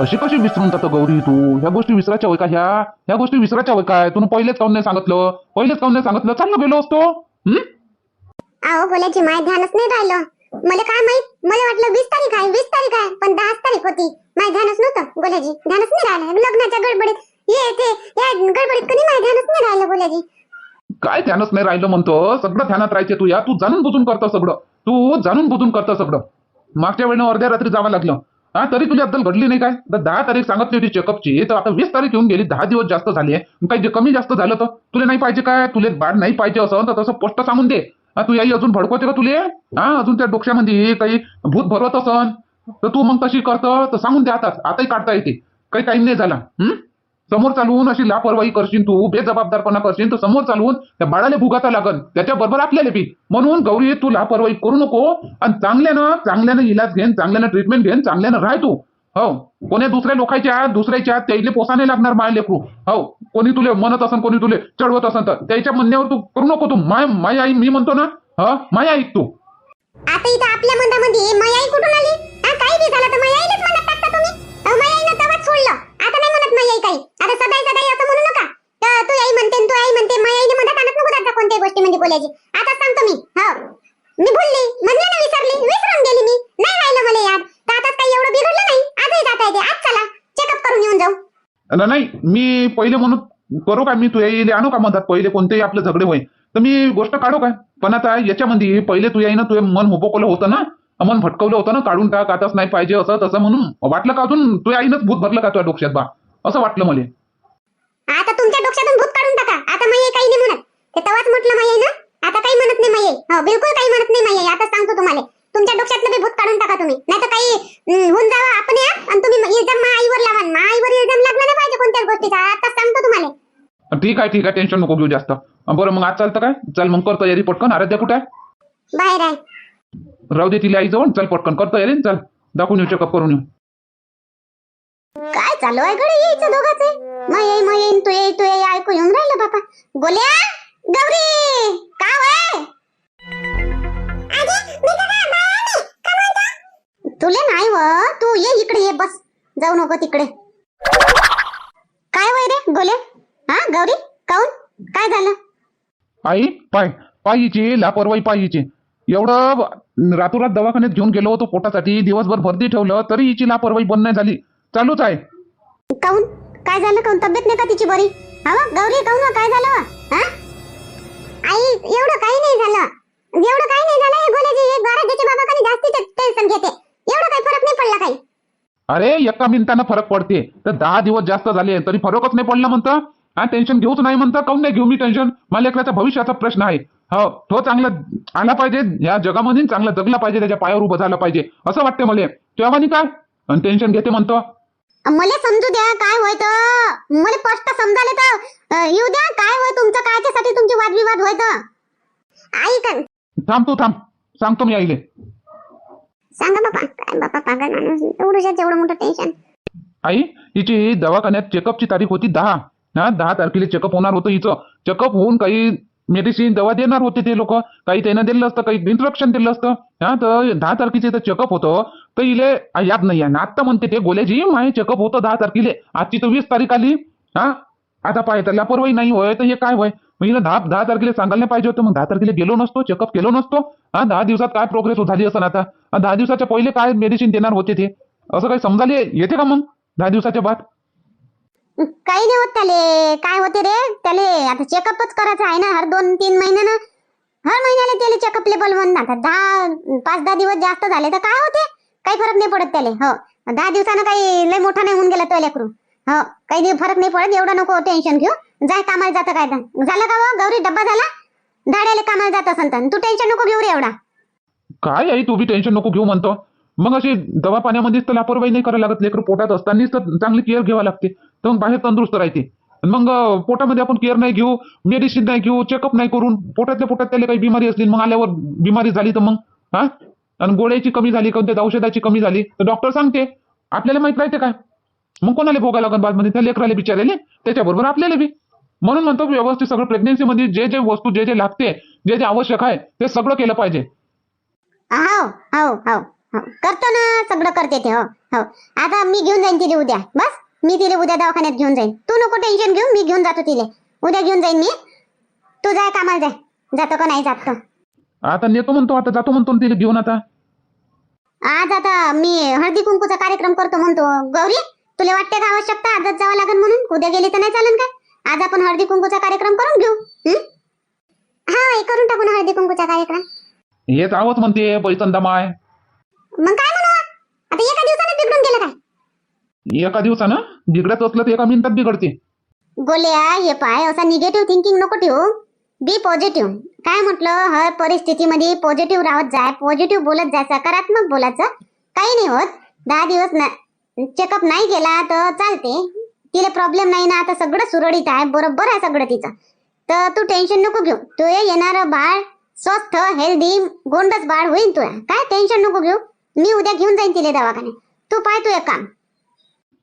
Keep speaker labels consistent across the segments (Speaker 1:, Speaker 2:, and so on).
Speaker 1: अशी कशी विसरून जातो गौरी तू? ह्या गोष्टी विसरायच्या होय का ह्या? ह्या गोष्टी विसरायच्या होय काय? तुला पहिलेच काऊन नाही सांगितलं? पहिलेच काऊन नाही सांगितलं? चाललं गेलो असतो?
Speaker 2: अहो बोलायची माय ध्यानच नाही राहिलं. मला काय माहीत? मला वाटलं वीस तारीख आहे वीस तारीख आहे पण दहाच तारीख होती. माय ध्यानच नव्हतं बोलायची ध्यानच नाही राहिलं. लग्नाच्या गडबडीत ये ते या गडबडीत कधी माय ध्यानच नाही राहिलं
Speaker 1: काय ध्यानच नाही राहिलं म्हणतो? सगळं ध्यानात राहायचे तू या? तू जाणून बुजून करतो सगळं. तू जाणून बुजून करतो सगळं. मागच्या वेळेनं अर्ध्या रात्री जावं लागलं. हा तरी तुझी अद्दल घडली नाही काय? तर दहा तारीख सांगितली होती चेकअपची तर आता वीस तारीख येऊन गेली दहा दिवस जास्त झाले काही जे कमी जास्त झालं तर? तुला नाही पाहिजे काय? तुले बाळ नाही पाहिजे असं तर तसं पोस्ट सांगून दे. तू याई अजून भडकवते का तुले? हा अजून त्या डोक्यामध्ये काही भूत भरवत असन? तर तू मग तशी करतं तर सांगून दे आता आताही काढता येते. काही टाइम नाही झाला. हम्म? समोर चालवून अशी लापरवाही करशील तू बेजबाबदारपणा करशील तर समोर चालवून त्या बाळाला भुगाता लागन त्याच्या बरोबर आपल्याला बी. म्हणून गौरी तू लापरवाही करू नको आणि चांगल्यानं चांगल्यानं इलाज घेन चांगल्यानं ट्रीटमेंट घेन चांगल्यानं राह तू. हो. कोणी दुसऱ्या लोकांच्या दुसऱ्याच्या त्याला पोसा नाही लागणार माय लेकरू. हो. कोणी तुले म्हणत असन कोणी तुले चढवत असन तर त्याच्या म्हणण्यावर तू करू नको तू. माय माय आई मी म्हणतो ना हा? माय ऐक तू.
Speaker 2: आता इथं आपल्या मंदामध्ये मायाई कुठून आली? काय बी झालं तर मायाईलाच म्हणत टाकता तुम्ही. माय आईनं तेव्हाच सोडलं. आता नाही काही. आता सदाई सदाई असं म्हणू नका. तर तू आई म्हणते तू आई म्हणते मायाईने मदत आणत नको आता कोणत्याही गोष्टी म्हणजे बोलायची. आता सांगतो मी. हो. मी भुलली म्हणलं ना विसरली विसरून गेली मी. नाही राहिलं मला याद तर आता काही एवढं बिघडलं नाही. आजही जाता येते. आज चला. चेकअप करून येऊन जाऊ.
Speaker 1: नाही मी पहिले म्हणून करू का? मी तू येईल आणू का मदत पहिले कोणतेही आपले झगडे होय तर मी गोष्ट काढू काय पण आता याच्यामध्ये पहिले तू येईन तुझे मन हुबकवलं होतं ना? मन भटकवलं होतं ना? काढून टाक. आताच नाही पाहिजे असं तसं म्हणून. वाटलं का अजून? तुझ्या आईनंच भूत भरलं का तुझ्या डोक्यात बा? असं वाटलं मला.
Speaker 2: आता तुमच्या डोक्यातून भूत काढून टाका. आता माये काही नाही म्हणत. ते तेव्हाच म्हटलं माये ना. आता काही म्हणत नाही माये. हो बिलकुल काही म्हणत नाही माये. आता सांगतो तुम्हाला. तुमच्या डोक्यातलं बी भूत काढून टाका तुम्ही. नाही तर काही होऊन जावा आपण या आणि तुम्ही इल्जाम मा आईवर लावा मा आईवर इल्जाम लागला नाही पाहिजे कोणत्याच गोष्टीचा. आता सांगतो तुम्हाला.
Speaker 1: ठीक आहे ठीक आहे. टेन्शन नको घेऊ जास्त. बरं मग आज चालतं काय? चल मग कर तयारी पटकन. आराध्या कुठे आहे?
Speaker 2: बाहेर आहे.
Speaker 1: राहू दे तिला आई जवळ चल पटकन. कर तयारी चल. दाखवून येऊ चेकअप करून येऊ.
Speaker 2: काय चालू आहे गडे यायचं दोघांचे. मग मग येईन तू ये तू ये ऐकू येऊन राहिलं बापा. गोल्या गौरी का हो वय तुले नाही व तू ये इकडे ये बस. जाऊ नको तिकडे. काय हो वय रे गोल्या? हा गौरी काऊन? काय झालं?
Speaker 1: आई पाय पायीची लापरवाही पायीची. एवढं रातोरात दवाखान्यात घेऊन गेलो होतो पोटासाठी. दिवसभर भरती ठेवलं तरी हिची लापरवाही बंद नाही झाली. चालूच आहे.
Speaker 2: काऊन? काय झालं? काऊन? तब्येत नाही का तिची बरी? हा गौरी काऊन काय झालं हा? आई एवढं काही नाही झालं. एवढं काही नाही झालं. हे गोल्याची एक बारा बाबा कधी जास्ती टेन्शन घेते. एवढं काही फरक नाही पडला काही.
Speaker 1: अरे एका मिनिटानं फरक पडते. तर दहा दिवस जास्त झाले तरी फरकच नाही पडला म्हणतं? हा टेन्शन घेऊच नाही म्हणतं? काऊन नाही घेऊ मी टेन्शन मला लेकराचा भविष्याचा प्रश्न आहे. हो तो चांगला आला पाहिजे. या जगामध्ये चांगला जगला पाहिजे. त्याच्या पायावर उभं झालं पाहिजे. असं वाटतं मला. तेव्हा काय? आणि टेन्शन घेते म्हणतो.
Speaker 2: मला समजू द्या काय होय तर. मला स्पष्ट समजाले तर येऊ द्या काय होय तुमचं कायच्यासाठी तुमचे वादविवाद होय तर. आई का?
Speaker 1: थांब तू थांब. सांगतो मी आईले.
Speaker 2: सांगा बापा काय बापा पागल माणूस एवढं एवढं मोठं टेन्शन
Speaker 1: आई हिची दवाखान्यात चेकअपची तारीख होती दहा. हा दहा तारखेला चेकअप होणार होतं हिचं. चेकअप होऊन काही मेडिसिन दवा देणार होते ते लोक. काही त्यांना दिलं असतं काही इंट्रक्शन दिलं असतं हा तर दहा तारखेचे तर चेकअप होतं. तर इले याद नाही आहे. आता म्हणते ते गोल्याजी माय चेकअप होतं दहा तारखेले. आजची तर वीस तारीख आली. हा आता पाय तर लापरवाही नाही होय तर हे काय होय? मी दहा दहा तारखेला सांगायला नाही पाहिजे होतं. मग दहा तारखेला गेलो नसतो चेकअप केलो नसतो. हा दहा दिवसात काय प्रोग्रेस झाली असं आता? दहा दिवसाच्या पहिले काय मेडिसिन देणार होते ते? असं काही समजाले येते का मग? दहा दिवसाच्या बाद?
Speaker 2: काही नाही होत त्याले. काय होते रे? त्याले आता चेकअपच करायचं आहे ना. हर दोन तीन महिन्यानं हर महिन्याला त्याला चेकअपले बोलवून आता दहा पाच दहा दिवस जास्त झाले तर काय होते? काही फरक नाही पडत त्याले. हो. दहा दिवसानं काही लय मोठा नाही होऊन गेला तो लेकरू. हो. काही दिवस फरक नाही पडत. एवढं नको टेन्शन घेऊ. जाय कामाला जातं काय झालं का गौरी डब्बा झाला? धाड्याला कामाला जात असेल तर. तू टेन्शन नको घेऊ रे एवढा.
Speaker 1: काय आई तू बी टेन्शन नको घेऊ म्हणतो. मग अशी दवा पाण्यामध्येच तर लापरवाही नाही करायला लागत. लेकर पोटात असतानाच तर चांगली केअर घ्यावी लागते. तर मग बाहेर तंदुरुस्त राहते. मग पोटामध्ये आपण केअर नाही घेऊ मेडिसिन नाही घेऊ चेकअप नाही करून पोटातल्या पोटात त्याला काही बिमारी असली मग आल्यावर बिमारी झाली तर मग हा? आणि गोळ्याची कमी झाली कोणत्या औषधाची कमी झाली तर डॉक्टर सांगते. आपल्याला माहीत राहते काय? मग कोणाला भोगायला लागत बादमध्ये त्या लेकराला बिचारायले त्याच्याबरोबर आपल्याला बी. म्हणून म्हणतो व्यवस्थित सगळं प्रेग्नेन्सीमध्ये जे जे वस्तू जे जे लागते जे जे आवश्यक आहे ते सगळं केलं पाहिजे.
Speaker 2: हो, हो, हो, करतो ना सगळं करते ते हो हो. आता मी घेऊन जाईन तिथे उद्या. बस. मी तिला उद्या दवाखान्यात घेऊन जाईन. तू नको टेन्शन घेऊ मी घेऊन जातो तिला. उद्या घेऊन जाईन मी. तू जाय कामाला जाय जातो का नाही जात.
Speaker 1: आता नेतो म्हणतो आता जातो म्हणतो तिला घेऊन आता.
Speaker 2: आज आता मी हळदी कुंकूचा कार्यक्रम करतो म्हणतो. गौरी तुला वाटते का आवश्यकता? आजच जावं लागेल म्हणून? उद्या गेली तर नाही चालेल काय आज आपण हळदी कुंकूचा कार्यक्रम करून घेऊ. हं? हा करून टाकू ना हळदी कुंकूचा कार्यक्रम.
Speaker 1: हेच आवच म्हणते पैसंदा माय.
Speaker 2: मग काय म्हणू आता एका दिवसाने बिघडून गेलं काय
Speaker 1: एका दिवसानं बिघडत असलं तर एका मिनिटात बिघडते.
Speaker 2: गोल्या हे पाय असा निगेटिव्ह थिंकिंग नको ठेवू. बी पॉझिटिव्ह काय म्हटलं? हर परिस्थितीमध्ये पॉझिटिव्ह राहत जाय. पॉझिटिव्ह बोलत जाय. सकारात्मक बोलायचं. काही नाही होत. दहा दिवस ना चेकअप नाही केला तर चालते. तिला प्रॉब्लेम नाही ना आता सगळं सुरळीत आहे. बरोबर आहे सगळं तिचं. तर तू टेन्शन नको घेऊ. तू येणार बाळ स्वस्थ हेल्दी गोंडच बाळ होईल तुला काय टेन्शन नको घेऊ? मी उद्या घेऊन जाईन तिला दवाखान्यात. तू पाय तू एक काम.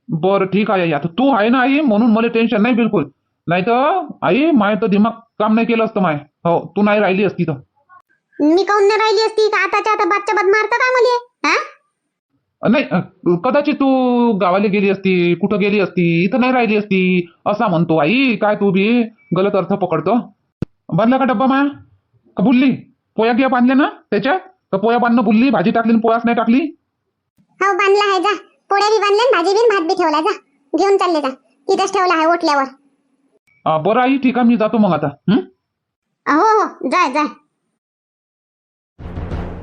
Speaker 1: बरं ठीक आहे आई. आता तू आहे ना आई म्हणून मला टेन्शन नाही बिलकुल. नाही तर आई माय तर दिमाग काम नाही केलं असतं माय. हो तू नाही राहिली असती तर.
Speaker 2: मी काऊन नाही राहिली असती? का आताच्या आता बादच्या बाद मारतं का मला? हा?
Speaker 1: नाही अ, कदाचित तू गावाला गेली असती कुठं गेली असती इथं नाही राहिली असती असा म्हणतो आई. काय तू बी गलत अर्थ पकडतो. बांधला का डब्बा माया? का भुलली पोया गिया बांधल्या ना त्याच्यात? का पोया बांधणं भुलली भाजी टाकली आणि पोयाच नाही टाकली?
Speaker 2: हो बांधला आहे जा. पोळ्या बी बांधल्या भाजी बी आणि भात बी ठेवला जा. घेऊन चालले जा. तिथंच ठेवला आहे ओटल्यावर.
Speaker 1: अ, बरं आई ठीक आहे मी जातो मग आता. हं?
Speaker 2: हो हो जाय जाय.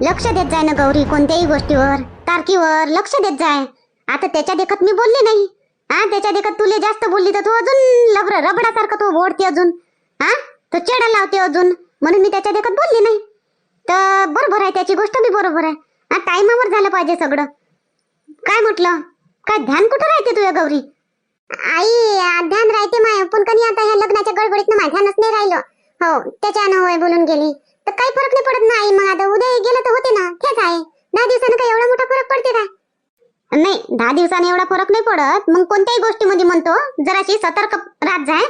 Speaker 2: लक्ष देत जाय ना गौरी कोणत्याही गोष्टीवर तारकीवर लक्ष देत जाय. आता त्याच्या देखत मी बोलले नाही. हा त्याच्या देखत तुले जास्त बोलली तर तू अजून लबड रबडासारखं तू ओढते अजून. हा तो चेडा लावते अजून. म्हणून मी त्याच्या देखत बोलली नाही. तर बरोबर आहे त्याची गोष्ट बी बरोबर आहे. हा टायमावर झालं पाहिजे सगळं. काय म्हटलं? काय ध्यान कुठं राहते तुझ्या गौरी? आई ध्यान राहते माय पण कधी आता ह्या लग्नाच्या गडबडीत माझ्या ध्यानच नाही राहिलं. हो त्याच्यानं होय बोलून गेली. तर काही फरक नाही पडत नाही मग आता उद्या गेलं तर होते ना. तेच आहे. दहा दिवसानं काही एवढा मोठा फरक पडते काय नाही दहा दिवसाने एवढा फरक नाही पडत. मग कोणत्याही गोष्टीमध्ये म्हणतो जराशी सतर्क राहत जाय.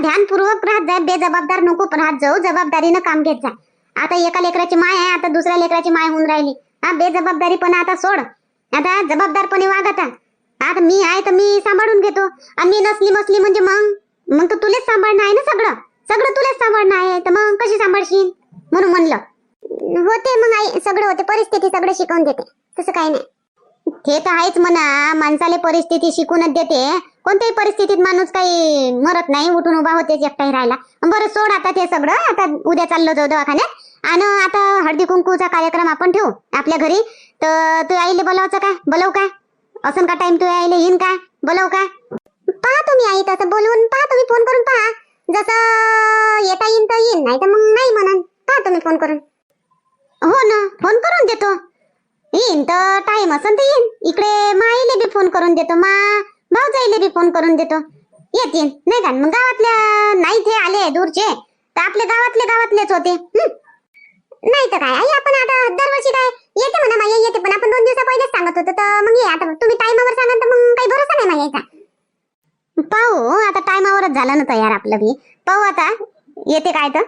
Speaker 2: ध्यानपूर्वक राहत जाय. बेजबाबदार नको राहत जाऊ. जबाबदारीनं काम घेत जाय. आता एका लेकराची माय आहे आता दुसऱ्या लेकराची माय होऊन राहिली. हा बेजबाबदारी पण आता सोड. आता जबाबदारपणे वाग आता आता मी आहे तर मी सांभाळून घेतो. आणि मी नसली मसली म्हणजे मग? मग तर तुलेच सांभाळणं आहे ना सगळं? सगळं तुलेच सांभाळणं आहे तर मग कशी सांभाळशील? म्हणून म्हणलं. होते मग आई सगळं होते. परिस्थिती सगळं शिकवून देते. तसं काही नाही. ते तर आहेच म्हणा. माणसाले परिस्थिती शिकूनच देते. कोणत्याही परिस्थितीत माणूस काही मरत नाही. उठून उभा होतेच एकटाही राहिला बरं सोड आता ते सगळं. आता उद्या चाललो जाऊ दवाखान्यात. आणि आता हळदी कुंकूचा कार्यक्रम आपण ठेवू. आपल्या घरी. तर तू आईले बोलावचं का? बोलव का? असं का टाइम तू आईले येईन का? बोलव का? पहा तुम्ही आई तसं बोलवून पहा तुम्ही फोन करून पहा. जसं येता येईन तर येईन नाही तर मग नाही म्हणून. पहा तुम्ही फोन करून. हो ना फोन करून देतो. येईन तर टाइम असन तर येईन. इकडे माईले बी फोन करून देतो. मा भाऊजाईले बी फोन करून देतो. येतील नाही का? मग गावातल्या नाही ते आले दूरचे तर आपले गावातले गावातलेच होते. नाही तर काय? आई आपण आता दरवर्षी काय येते म्हणा माई येते. पण आपण दोन दिवसा पहिलेच सांगत होतो तर मग ये. आता तुम्ही टायमावर सांगा तर मग काही भरोसा नाही माई यायचा पाहू हो, आता टायमावरच झालं ना तयार आपलं बी. पाहू आता येते काय तर.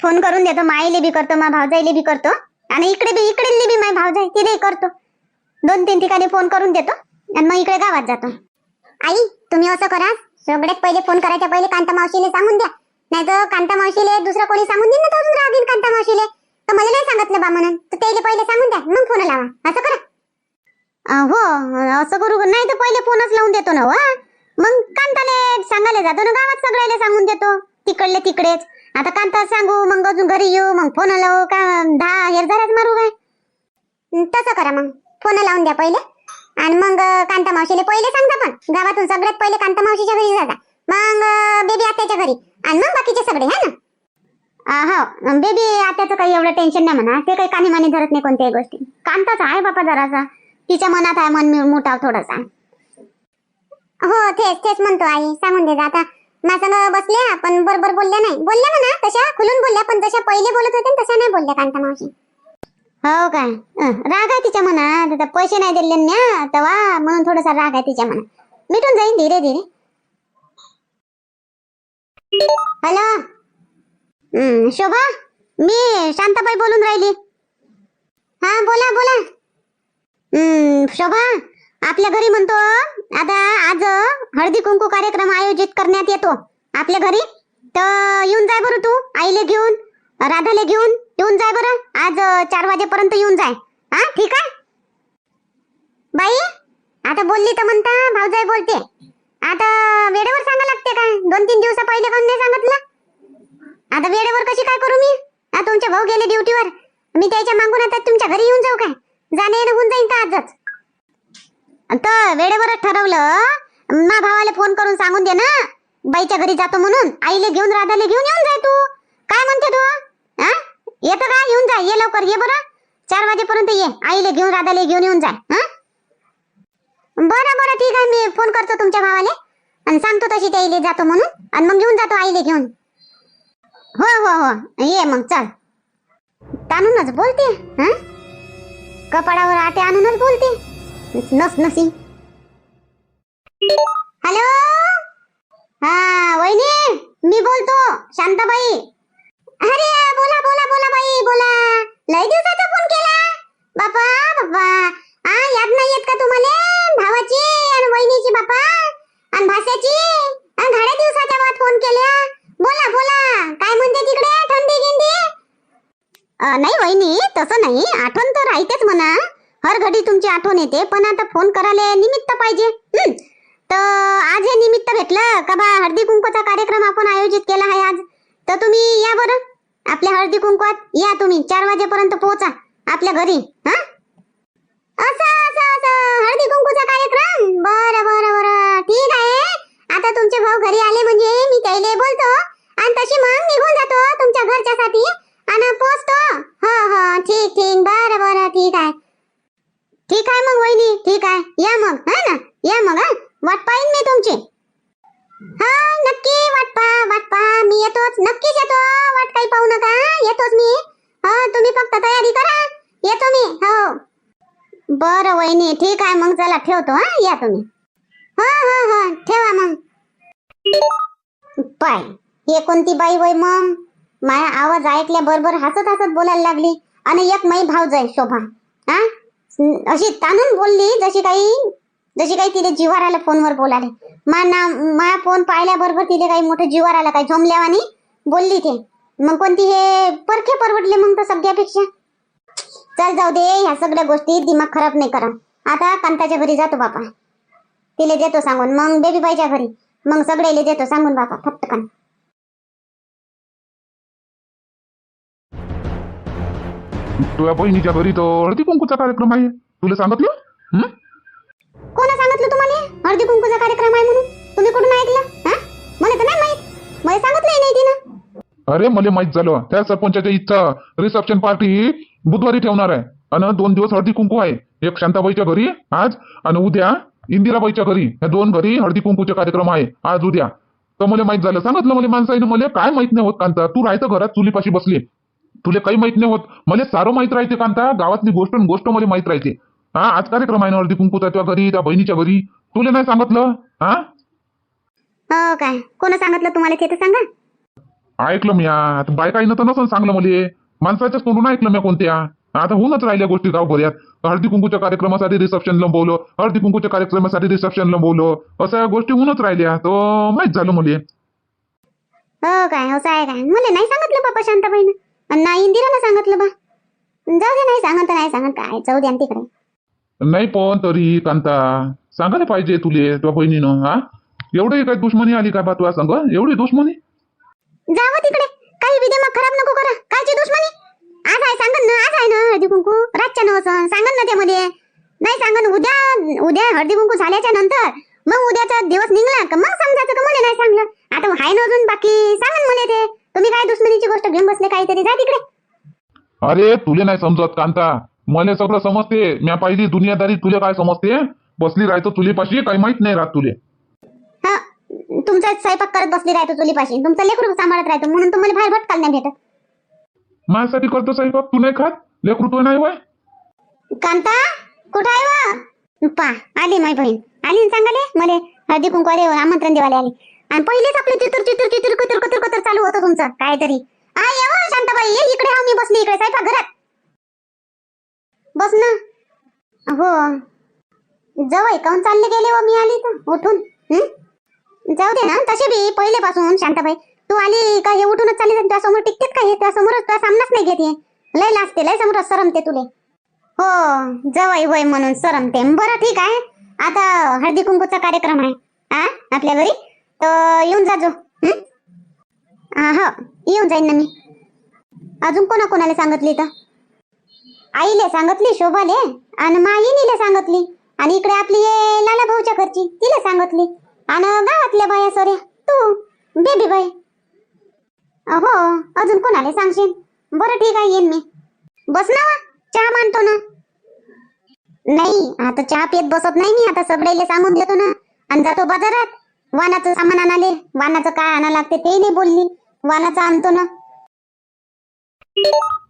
Speaker 2: फोन करून देतो माईले बी करतो मा भावजाईले बी करतो. आणि इकडे बी इकडे बी माय भावजाई तिथे करतो. दोन तीन ठिकाणी फोन करून देतो. आणि मग इकडे गावात जातो. आई तुम्ही असं करा सगळ्यात पहिले फोन करायच्या पहिले कांता मावशीले सांगून द्या. नाही तर कांता मावशीले दुसरं कोणी सांगून देईन ना अजून कांता मावशीले तर मला नाही सांगितलं बा म्हणून. तर त्याला पहिले सांगून द्या. मग फोन लावा. असं करा. अं, हो असं करू नाही तर पहिले फोनच लावून देतो ना वा. मग कांताले सांगायला जातो ना गावात सगळ्याला सांगून देतो. तिकडले तिकडेच. आता कांता सांगू मग अजून घरी येऊ मग फोन लावू का दहा हेरझाऱ्याच मारू काय? तसं करा मग. फोन लावून द्या पहिले. आणि मग अं, कांता मावशीले पहिले सांगता पण. गावातून सगळ्यात पहिले कांता मावशीच्या घरी जाता. मग अं, बेबी आत्याच्या घरी. आणि मग बाकीचे सगळे है ना? हो. बेबी आत्याचं काही एवढं टेन्शन नाही म्हणा. ते काही कानी मानी धरत नाही कोणत्याही गोष्टी. कांताच आहे बापा जरासा. तिच्या मनात आहे मन मोठा थोडासा. हो तेच तेच म्हणतो आई. सांगून दे आता. माझ्या बसल्या आपण बरोबर बोलल्या नाही. बोलल्या म्हणा तशा खुलून बोलल्या पण जशा पहिले बोलत होत्या तशा नाही बोलल्या कांता मावशी. हो काय? राग आहे तिच्या मनात. आता पैसे नाही दिले ना तेव्हा म्हणून थोडासा राग आहे तिच्या मनात. मिटून जाईल धीरे धीरे. हॅलो? शोभा मी शांताबाई बोलून राहिली. हा बोला बोला. हम्म, शोभा आपल्या घरी म्हणतो आता आज हळदी कुंकू कार्यक्रम आयोजित करण्यात येतो. आपल्या घरी? तर येऊन जाय बरं तू आईले घेऊन राधाले घेऊन येऊन जाय बरं. आज चार वाजेपर्यंत येऊन जाय. हा ठीक आहे? बाई आता बोलली तर म्हणता भाऊजाई बोलते. आता वेळेवर सांगा लागते काय? दोन तीन दिवसा पहिले कोण नाही सांगितलं? आता वेळेवर कशी काय करू मी? आता तुमचे भाऊ गेले ड्युटीवर. मी त्याच्या मागून आता तुमच्या घरी येऊन जाऊ काय? जाणे येणं होऊन जाईन का आजच. तर वेळेवरच ठरवलं मा भावाला फोन करून सांगून दे ना. बाईच्या घरी जातो म्हणून. आईले घेऊन राधाले घेऊन येऊन जाय तू. काय म्हणते तू? हा येतं का येऊन जा. ये लवकर ये बरं. चार वाजेपर्यंत ये. आईले घेऊन राधाले घेऊन येऊन जाय हा? बरं बरं. ठीक आहे मी फोन करतो तुमच्या भावाले. आणि सांगतो तशी त्याईले जातो म्हणून. आणि मग घेऊन जातो आईले घेऊन. हो हो हो. ये मग चल. तानूनच बोलते हा? कपाळावर आटे आणूनच बोलते. नस नसी. हॅलो? हा वहिनी मी बोलतो शांताबाई. अरे बोला बोला बोला बाई बोला. लय दिवसाचा फोन केला. बापा बापा. आ याद नाही येत का तुम्हाला? भावाची आणि वहिनीची बापा आणि भाषेची आणि घाड्या दिवसाच्या बाद फोन केल्या बोला बोला काय म्हणते तिकडे थंडी गिंडी अ, नाही वहिनी तसं नाही. आठवण तर राहतेच म्हणा. हर घडी तुमची आठवण येते पण आता फोन करायला निमित्त पाहिजे. तर आज हे निमित्त भेटलं का बा? हळदी कुंकूचा कार्यक्रम आपण आयोजित केला आहे आज. तर तुम्ही या बरं. आपल्या हळदी कुंकवात या तुम्ही. चार वाजेपर्यंत पोहोचा आपल्या घरी. हा? असं असं असं. हळदी कुंकूचा कार्यक्रम? बरं बरं बरं. ठीक आहे. आता तुमचे भाऊ घरी आले म्हणजे मी त्याला बोलतो. आणि तशी मग निघून जातो तुमच्या घरच्यासाठी. आणि पोचतो. हो हो ठीक ठीक. बरं बरं ठीक आहे. ठीक आहे मग वहिनी. ठीक आहे. या मग हा ना? या मग हा? वाट पाहिन मी तुमची? हा नक्की वाट पा वाट पा मी येतोच. नक्कीच येतो. वाट काही पाहू नका येतोच मी. हा तुम्ही फक्त तयारी करा. येतो मी. हो. बरं वहिनी. ठीक आहे मग चला ठेवतो हा? या तुम्ही. हा हा हा. ठेवा मग. पाय हे कोणती बाई वय मग? माया आवाज ऐकल्या बरोबर हसत हसत बोलायला लागली आणि एक माई भाव जाय शोभा. हा? अशी तानून बोलली जशी काही जशी काही तिने जीवार आलं फोनवर बोलाले. मा ना माया फोन पाहिल्याबरोबर तिने काही मोठं जीवार आला काही झोमल्यावानी बोलली ते. मग कोणती हे परखे परवडले मग तर सगळ्यापेक्षा? चल जाऊ दे ह्या सगळ्या गोष्टी दिमाग खराब नाही करा. आता कांताच्या घरी जातो बापा. तिले देतो सांगून. मग बेबी बाईच्या घरी. मग सगळ्याला देतो सांगून बापा फटकन.
Speaker 1: तुझ्या बहिणीच्या घरी तर हळदी कुंकूचा कार्यक्रम आहे. तुला सांगितलं? हं?
Speaker 2: कोण सांगितलं तुम्हाला? हळदी कुंकूचा कार्यक्रम आहे म्हणून? तुम्ही कुठून ऐकलं? हा? मला तर नाही माहीत. मला सांगितलंही नाही तिनं.
Speaker 1: अरे मला माहीत झालं. त्या सरपंचाच्या इच्छा रिसेप्शन पार्टी बुधवारी ठेवणार आहे. आणि दोन दिवस हळदी कुंकू आहे. एक शांताबाईच्या घरी आज आणि उद्या इंदिराबाईच्या घरी. या दोन घरी हळदी कुंकूचे कार्यक्रम आहे. आज उद्या. तर मला माहीत झालं. सांगितलं मला माणसाईनं मला. काय माहीत नाही होत कांता. तू राहायचं घरात चुलीपाशी बसली. तुला काही माहीत नाही होत. मला सारं माहीत राहते कांता. गावातली गोष्ट आणि गोष्ट मला माहीत राहते हा आज कार्यक्रम आहे ना हळदी कुंकूचा त्या घरी त्या बहिणीच्या घरी. तुला नाही सांगितलं? हा?
Speaker 2: हो काय? कोण सांगितलं तुम्हाला ते तर सांगा.
Speaker 1: ऐकलं मी आता बायकाईनं तर नसन सांगलं मला. माणसाच्याच तोंडून ऐकलं मी कोणत्या? आता होऊनच राहिल्या गोष्टी गावभऱ्यात. हळदी कुंकूच्या कार्यक्रमासाठी रिसेप्शन लंबवलं. हळदी कुंकूच्या कार्यक्रमासाठी रिसेप्शन लंबवलं. अशा गोष्टी होऊनच राहिल्या. तर माहीत झालं मला.
Speaker 2: हो काय? असं आहे काय? मला नाही सांगितलं बाबा शांताबाईनं. नाही इंदिराला सांगितलं बा. जाऊ दे नाही सांगत नाही सांगत काय? जाऊ द्या न तिकडे.
Speaker 1: नाही पण तरी कांता सांगायला पाहिजे तुले तुझ्या बहिणीनं हा? एवढी काय दुश्मनी आली काय बा तुला सांग? एवढी दुश्मनी?
Speaker 2: जावं तिकडे. काही बी दिमाग खराब नको करा. कायची दुश्मनी? आज आहे सांगन ना आज आहे ना हळदी कुंकू रातच्या नव सांगन ना त्यामध्ये. नाही सांगन उद्या उद्या हळदी कुंकू झाल्याच्यानंतर मग उद्याचा दिवस निघला का मग समजायचं का मला नाही सांगलं? आता हाय ना अजून बाकी? सांगन मला ते. तुम्ही काय दुश्मनीची गोष्ट घेऊन बसले काहीतरी? जा तिकडे.
Speaker 1: अरे तुले नाही समजत कांता. मला सगळं समजते. म्या पाहिली दुनियादारी तुले काय समजते? बसली राहतो तुलेपाशी काही माहीत नाही राहत तुले.
Speaker 2: हा तुमचा स्वयंपाक करत बसली राहतो चुलीपाशी. तुमचं लेकरू सांभाळत राहतो म्हणून तुम्हाला बाहेर भटकाल नाही भेटत.
Speaker 1: माझ्यासाठी करतो स्वयंपाक? तू नाही खात? लेकरू तू नाही वय?
Speaker 2: कांता कुठं आहे वा? पा आली माय बहीण. आली सांगाले मले? हळदी कुंकवाले आमंत्रण देवाले आली. आणि पहिलेच आपले चितूर चितूर चितूर कुतूर कुतूर कुतूर चालू होतं तुमचं काहीतरी. आय ये हो, शांताबाई ये इकडे हा मी बसली इकडे साहेब घरात. बस ना. हो. जवळ काऊन चालले गेले व मी आली तर उठून. जाऊ दे ना तसे बी पहिलेपासून शांताबाई. तू आली का हे उठूनच चालली तुझ्या समोर टिकतेत का हे? त्या समोरच तुझा सामनाच नाही घेते लय लाजते लय समोर सरमते तुले. हो जवाई होय म्हणून सरमते. बरं ठीक आहे. आता हळदी कुंकूचा कार्यक्रम आहे. आ आपल्या घरी? तर येऊन जाजो हा? हो येऊन जाईन ना मी. अजून कोणा कोणाला सांगितली तर आईले सांगितली शोभाले. आणि माईनीले सांगितली. आणि इकडे आपली लाला भाऊच्या घरची तिला सांगितली. आणि गावातल्या बाया सोऱ्या तू बेबी बाई. हो अजून कोणाला सांगशील? बरं ठीक आहे येईन मी. बस ना चहा मानतो ना. नाही आता चहा पेत बसत नाही मी आता सगळ्याला सांगून देतो ना. आणि जातो बाजारात. वानाचं सामान आणाले. वानाचं काय आणा लागते ते नाही बोलली. वानाचं आणतो ना.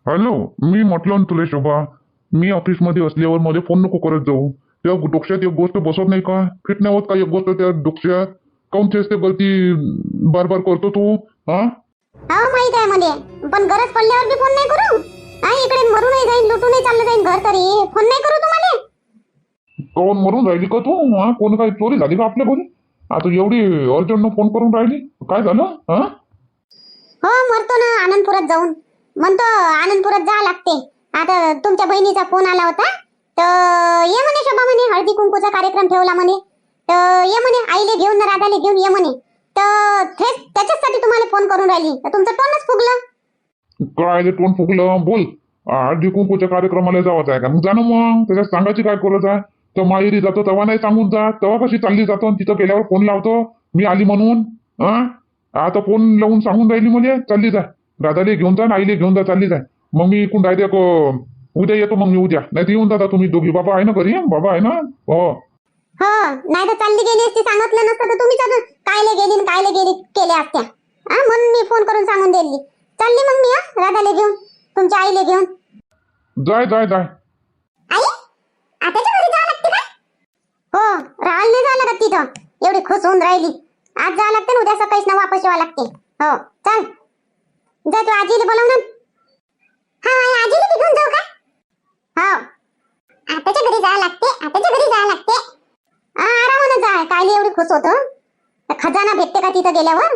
Speaker 1: हॅलो मी म्हटलं ना तुला शोभा मी ऑफिसमध्ये असल्यावर मला फोन नको करत जाऊ. त्या डोक्यात एक गोष्ट बसत नाही का? फिट नाही होत का एक गोष्ट त्या डोक्यात? काऊन तेच ते गलती बार बार करतो तू? हा?
Speaker 2: हो माहीत आहे मला. पण गरज पडल्यावर बी फोन नाही करू? हा इकडे मरूनही जाईन लुटूनही चाललं जाईन घर तरी. फोन नाही करू तुम्हाला?
Speaker 1: काऊन मरून राहिली का तू? हा कोण काय चोरी झाली का आपल्या घरी? आता एवढी अर्जंट फोन करून राहिली? काय झालं? हा?
Speaker 2: हो मरतो ना आनंदपुरात जाऊन. म्हणतो आनंदपुरात जा लागते. आता तुमच्या बहिणीचा फोन आला होता. तर ये म्हणे शोभा म्हणे हळदी कुंकूचा कार्यक्रम ठेवला म्हणे. तर ये म्हणे आईले घेऊन ना राधाले घेऊन ये म्हणे. तर तेच त्याच्याचसाठी तुम्हाला फोन करून राहिली. तर तुमचं टोनच फुगलं.
Speaker 1: काय ते तोंड फुगलं? बोल. हळदी कुंकूच्या कार्यक्रमाला जावंच आहे का? मग जा ना मग. त्याच्यात सांगायची काय करत आहे? तर माहेरी जातो तेव्हा नाही सांगून जा तेव्हा कशी चालली जातो आणि तिथं गेल्यावर फोन लावतो. मी आली म्हणून. हा आता फोन लावून सांगून राहिली म्हणजे चालली जाय दादाले घेऊन जा आईले घेऊन जा चालली जाय मग मी इकडून डायरेक्ट उद्या येतो मग मी उद्या. नाही येऊन जाता तुम्ही दोघी. बाबा आहे ना घरी? बाबा आहे ना? हो.
Speaker 2: हो. नाही तर चालली गेली असती सांगितलं नसतं तर तुम्हीच अजून कायले गेली कायले गेली केल्या असत्या. हा म्हणून मी फोन करून सांगून दिली. चालली मग मी हा राधाले घेऊन. तुमच्या आईले घेऊन.
Speaker 1: जाय जाय जाय.
Speaker 2: आई? आताच्या घरी हो राहायला नाही जावं लागत तिथं. एवढी खुश होऊन राहिली. आज जावं लागते ना उद्या सकाळीच ना वापस यावं लागते. हो चल. जा तू आजीला बोलव ना. हा आई आजीला बी घेऊन जाऊ का? हो. आताच्या घरी जावं लागते आताच्या घरी जावं लागते. हा आरामानं जा. काय एवढी खुश होत? खजाना भेटते का तिथं गेल्यावर?